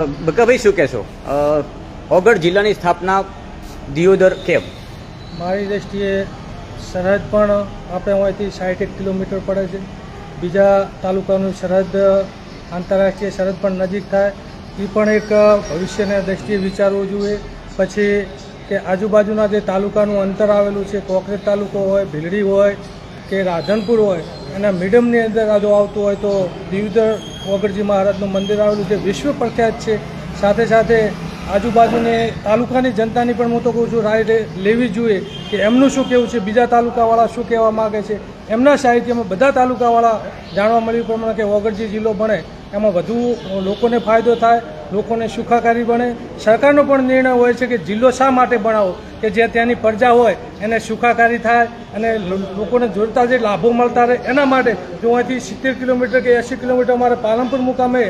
બકાભાઈ, શું કહેશો? ઓગઢ જિલ્લાની સ્થાપના દિયોદર કેમ? મારી દૃષ્ટિએ સરહદ પણ આપણે અહીંથી સાઠ એક કિલોમીટર પડે છે. બીજા તાલુકાનું સરહદ, આંતરરાષ્ટ્રીય સરહદ પણ નજીક થાય. એ પણ એક ભવિષ્યના દૃષ્ટિએ વિચારવું જોઈએ. પછી કે આજુબાજુના જે તાલુકાનું અંતર આવેલું છે કોકરેજ તાલુકો હોય, ભીલડી હોય કે રાધનપુર હોય એના મીડિયમની અંદર આ જો આવતું હોય તો દીવદર વગરજી મહારાજનું મંદિર આવેલું છે, વિશ્વ પ્રખ્યાત છે. સાથે સાથે આજુબાજુને તાલુકાની જનતાની પણ હું તો કહું છું, રાય લેવી જોઈએ કે એમનું શું કહેવું છે, બીજા તાલુકાવાળા શું કહેવા માગે છે? એમના સાહિત્યમાં બધા તાલુકાવાળા જાણવા મળ્યું પ્રમાણે કે વગરજી જિલ્લો બને એમાં વધુ લોકોને ફાયદો થાય, લોકોને સુખાકારી બને. સરકારનો પણ નિર્ણય હોય છે કે જિલ્લો શા માટે બનાવો? કે જે ત્યાંની પ્રજા હોય, એને સુખાકારી થાય અને લોકોને જોડતા જે લાભો મળતા રહે, એના માટે જો અહીંથી સિત્તેર કિલોમીટર કે એંસી કિલોમીટર અમારે પાલનપુર મુકામે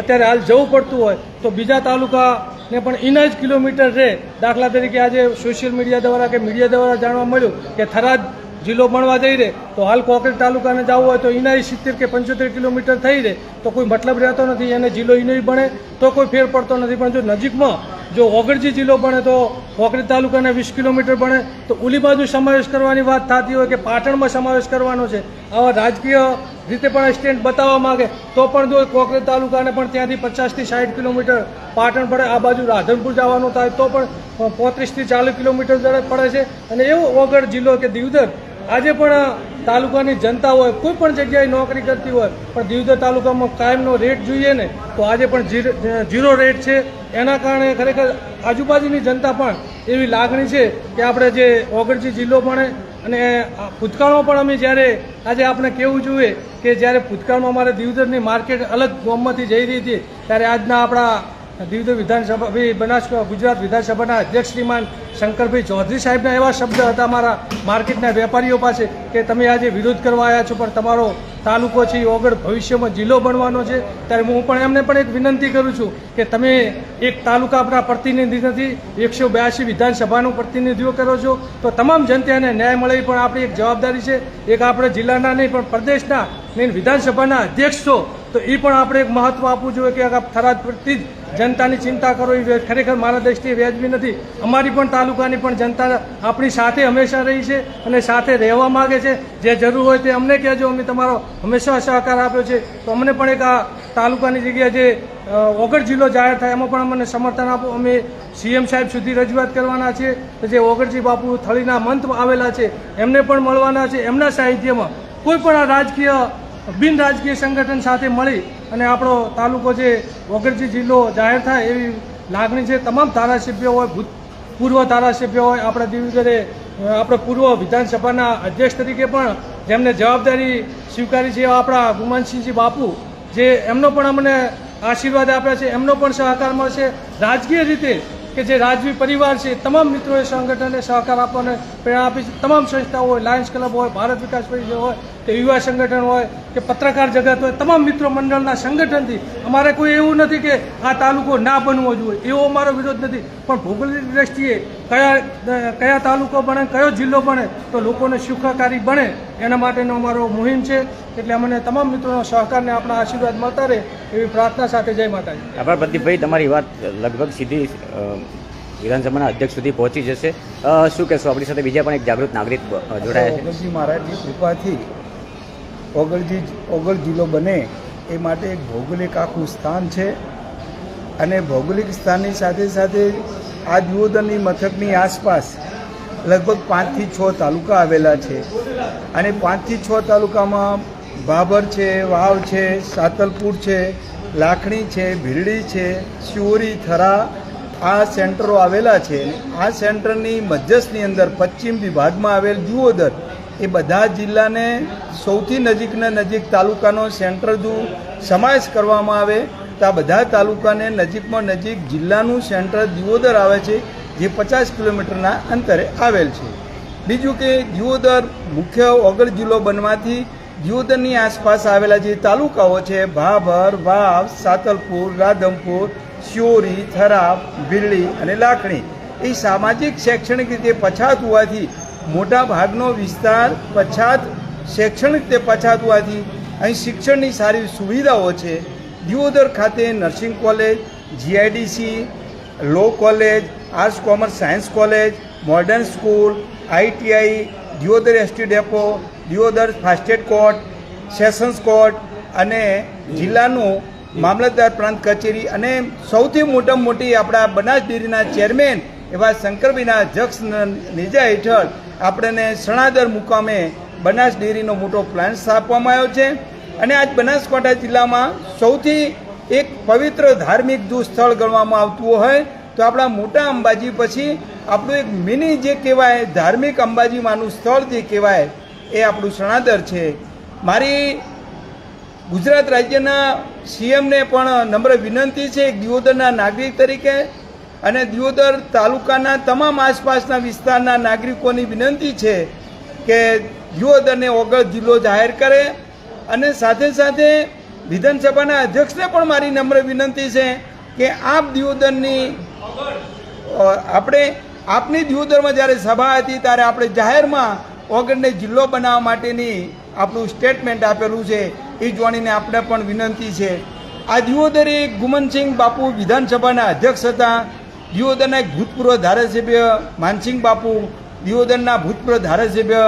અત્યારે હાલ જવું પડતું હોય, તો બીજા તાલુકાને પણ ઇના જ કિલોમીટર રહે. દાખલા તરીકે આજે સોશિયલ મીડિયા દ્વારા કે મીડિયા દ્વારા જાણવા મળ્યું કે થરાદ જિલ્લો ભણવા જઈ રહે, તો હાલ કોકરેજ તાલુકાને જવું હોય તો એના સિત્તેર કે પંચોતેર કિલોમીટર થઈ રહે, તો કોઈ મતલબ રહેતો નથી, એને જિલ્લો ઇનાય ભણે તો કોઈ ફેર પડતો નથી. પણ જો નજીકમાં જો ઓગળજી જિલ્લો ભણે તો કોકરેજ તાલુકાને વીસ કિલોમીટર ભણે તો ઉલી બાજુ સમાવેશ કરવાની વાત થતી હોય કે પાટણમાં સમાવેશ કરવાનો છે, આવા રાજકીય રીતે પણ સ્ટેન્ડ બતાવવા માંગે, તો પણ જો કોકરેજ તાલુકાને પણ ત્યાંથી પચાસથી સાઠ કિલોમીટર પાટણ પડે, આ બાજુ રાધનપુર જવાનું થાય, તો પણ પોત્રીસથી ચાલીસ કિલોમીટર પડે છે. અને એવો ઓગળ જિલ્લો કે દીવદર આજે પણ તાલુકાની જનતા હોય, કોઈ પણ જગ્યાએ નોકરી કરતી હોય, પણ દીવદર તાલુકામાં કાયમનો રેટ જોઈએ ને, તો આજે પણ જીરો રેટ છે. એના કારણે ખરેખર આજુબાજુની જનતા પણ એવી લાગણી છે કે આપણે જે ઓગળજી જિલ્લો પણ અને ભૂતકાળમાં પણ અમે જ્યારે, આજે આપણે કહેવું જોઈએ કે જ્યારે ભૂતકાળમાં અમારે દીવદરની માર્કેટ અલગ ગામમાંથી જઈ રહી હતી, ત્યારે આજના આપણા દીવદર વિધાનસભા ભાઈ બનાસકાંઠા ગુજરાત વિધાનસભાના અધ્યક્ષ શ્રીમાન શંકરભાઈ ચૌધરી સાહેબના એવા શબ્દ હતા મારા માર્કેટના વેપારીઓ પાસે કે તમે આજે વિરોધ કરવા આવ્યા છો, પણ તમારો તાલુકો છે એ ઓગળ ભવિષ્યમાં જિલ્લો બનવાનો છે. ત્યારે હું પણ એમને પણ એક વિનંતી કરું છું કે તમે એક તાલુકા આપણા પ્રતિનિધિ નથી, એકસો બ્યાસી વિધાનસભાનું પ્રતિનિધિત્વ કરો છો. તો તમામ જનતાને ન્યાય મળે પણ આપણી એક જવાબદારી છે. એક આપણે જિલ્લાના નહીં, પણ પ્રદેશના નહીં, વિધાનસભાના અધ્યક્ષ છો. તો એ પણ આપણે એક મહત્વ આપવું જોઈએ કે આ થરાદ પ્રતિ જ જનતાની ચિંતા કરો, એ ખરેખર મારા દ્રષ્ટિએ વ્યાજબી નથી. અમારી પણ તાલુકાની પણ જનતા આપણી સાથે હંમેશા રહી છે અને સાથે રહેવા માગે છે. જે જરૂર હોય તે અમને કહેજો, અમે તમારો હંમેશા સહકાર આપ્યો છે. તો અમને પણ એક આ તાલુકાની જગ્યાએ જે ઓગળ જિલ્લો જાહેર થાય, એમાં પણ અમને સમર્થન આપો. અમે સીએમ સાહેબ સુધી રજૂઆત કરવાના છીએ. તો જે ઓગળજી બાપુ થળીના મંત આવેલા છે, એમને પણ મળવાના છે. એમના સાહિત્યમાં કોઈ પણ આ રાજકીય બિન રાજકીય સંગઠન સાથે મળી અને આપણો તાલુકો જે વગરજી જિલ્લો જાહેર થાય એવી લાગણી છે. તમામ ધારાસભ્યો હોય, ભૂત, પૂર્વ ધારાસભ્ય હોય, આપણા દિવગરે આપણા પૂર્વ વિધાનસભાના અધ્યક્ષ તરીકે પણ જેમને જવાબદારી સ્વીકારી છે એવા આપણા ગુમાનસિંહજી બાપુ, જે એમનો પણ અમને આશીર્વાદ આપ્યા છે, એમનો પણ સહકાર મળશે. રાજકીય રીતે કે જે રાજવી પરિવાર છે તમામ મિત્રોએ સંગઠનને સહકાર આપવાને પ્રેરણા આપી છે. તમામ સંસ્થાઓ હોય લાયન્સ ક્લબ હોય, ભારત વિકાસ પરિષદ હોય કે યુવા સંગઠન હોય કે પત્રકાર જગત હોય, તમામ મિત્રો મંડળના સંગઠનથી અમારે કોઈ એવું નથી કે આ તાલુકો ના બનવો જોઈએ એવો અમારો વિરોધ નથી. પણ ભૌગોલિક દ્રષ્ટિએ કયા કયા તાલુકો બને, કયો જિલ્લો બને, તો લોકોને સુખાકારી બને. એના માટેનો અમારો મુહિમ છે. એટલે અમને તમામ મિત્રોનો સહકારને આપણા આશીર્વાદ મળતા રહે એવી પ્રાર્થના સાથે જય માતાજી. આભાર પ્રદીપભાઈ તમારી વાત લગભગ સીધી વિધાનસભાના અધ્યક્ષ સુધી પહોંચી જશે. શું કહેશો? આપણી સાથે બીજા પણ એક જાગૃત નાગરિક જોડાયા છે. ઓગળજી મહારાજની કૃપાથી ઓગળજી ઓગળ જિલ્લો બને એ માટે એક ભૌગોલિક આખું સ્થાન છે. અને ભૌગોલિક સ્થાનની સાથે સાથે આ દિયોદરની મથકની આસપાસ લગભગ પાંચથી છ તાલુકા આવેલા છે. અને પાંચથી છ તાલુકામાં ભાભર છે, વાવ છે, સાતલપુર છે, લાખણી છે, ભીરડી છે શિવરી થરા આ સેન્ટરો આવેલા છે. આ સેન્ટરની મધ્યસ્થની અંદર, પશ્ચિમ વિભાગમાં આવેલ જુઓદર, એ બધા જિલ્લાને સૌથી નજીકના નજીક તાલુકાનો સેન્ટર જો સમાવેશ કરવામાં આવે. તો આ બધા તાલુકાને નજીકમાં નજીક જિલ્લાનું સેન્ટર દિયોદર આવે છે, જે પચાસ કિલોમીટરના અંતરે આવેલ છે. બીજું કે દિયોદર મુખ્ય ઓગળ જિલ્લો બનવાથી દિયોદરની આસપાસ આવેલા જે તાલુકાઓ છે, ભાભર, વાવ, સાતલપુર, રાધમપુર, શિયોરી થરાદ ભીલી અને લાખણી, એ સામાજિક, શૈક્ષણિક રીતે પછાત હોવાથી મોટા ભાગનો વિસ્તાર પછાત, શૈક્ષણિક રીતે પછાત હોવાથી અહીં શિક્ષણની સારી સુવિધાઓ છે. દિયોદર ખાતે nursing college, GIDC, law college, arts commerce science college, modern school ITI, Deodar ST depot, Deodar fast track court, sessions court અને જિલ્લાનું મામલતદાર પ્રાંત કચેરી અને સૌથી મોટામાં મોટી આપણા બનાસ ડેરીના ચેરમેન એવા શંકરભાઈના જક્ષ નેજા હેઠળ આપણને સણાદર મુકામે બનાસ ડેરીનો મોટો પ્લાન સ્થાપવામાં આવ્યો છે. અને આજ બનાસકાંઠા જિલ્લામાં સૌથી એક પવિત્ર ધાર્મિક જો સ્થળ ગણવામાં આવતું હોય તો આપણા મોટા અંબાજી પછી આપણું એક મિની જે કહેવાય, ધાર્મિક અંબાજીમાંનું સ્થળ જે કહેવાય, એ આપણું સણાદર છે. મારી ગુજરાત રાજ્યના સીએમને પણ નમ્ર વિનંતી છે દિયોદરના નાગરિક તરીકે અને દિયોદર તાલુકાના તમામ આસપાસના વિસ્તારના નાગરિકોની વિનંતી છે કે દિયોદરને ઓગળ જિલ્લો જાહેર કરે અને સાથે સાથે વિધાનસભાના અધ્યક્ષને પણ મારી નમ્ર વિનંતી છે કે આપ દિયોદરની આપણે આપની દિયોદરમાં જ્યારે સભા હતી ત્યારે આપણે જાહેરમાં ઓગણને જિલ્લો બનાવવા માટેની આપણું સ્ટેટમેન્ટ આપેલું છે. એ જોણીને આપણે પણ વિનંતી છે. આ દિયોદરે ગુમનસિંહ બાપુ વિધાનસભાના અધ્યક્ષ હતા. દિયોદરના ભૂતપૂર્વ ધારાસભ્ય માનસિંહ બાપુ, દિયોદરના ભૂતપૂર્વ ધારાસભ્ય